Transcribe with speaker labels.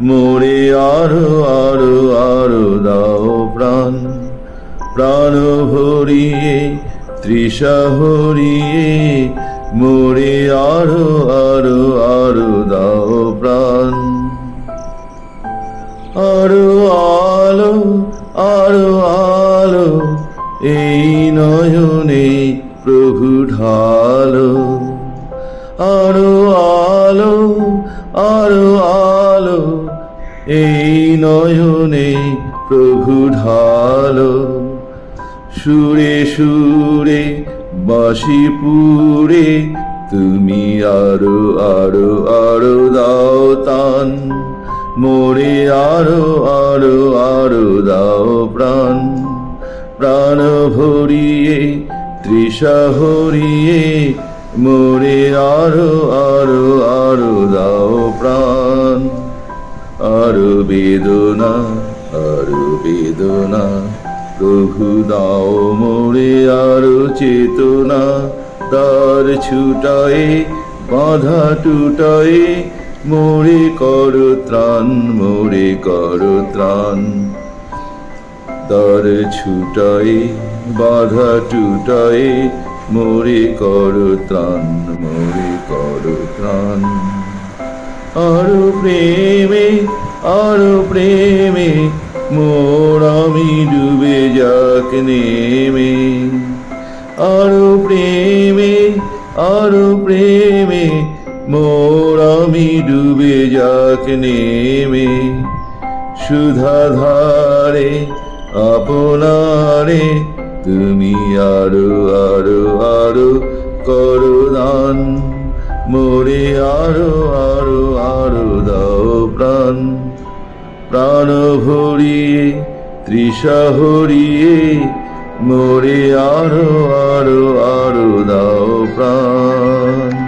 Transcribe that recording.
Speaker 1: মোরে আরও আরও আরও দাও প্রাণ। প্রাণ ভরিয়ে, তৃষা হরিয়ে মোরে আরও আরও আরও দাও প্রাণ। আরও আলো আরও আলো, এই নয়নে প্রভু ঢালো। আরও আলো প্রভু ঢালো সুরে সুরে বাঁশি পুরে তুমি আরও আরও আরও দাও তান। মোরে আরও আরও আরও দাও প্রাণ। প্রাণ ভরিয়ে, তৃষা হরিয়ে মোরে আরও আরও আরও দাও প্রাণ। আরও বেদনা আরও বেদনা প্রভু দাও চেতনা তার বাধা কর ত্রাণ কর ত্রাণ। তার ছুটায়ে, বাধা টুটায়ে, মোরে কর ত্রাণ, মোরে কর ত্রাণ। আরও প্রেমে আরও প্রেমে মোর আমি ডুবে যাক নেমে আরও প্রেমে আরও প্রেমে মোর আমি ডুবে যাক নেমে সুধা ধারে আপনারে তুমি আরও আরও আরও করো দান মোরে আরও আরও আরও প্রাণ প্রাণ ভরিয়ে তৃষা হরিয়ে মোরে আরও আরও আরও দাও প্রাণ।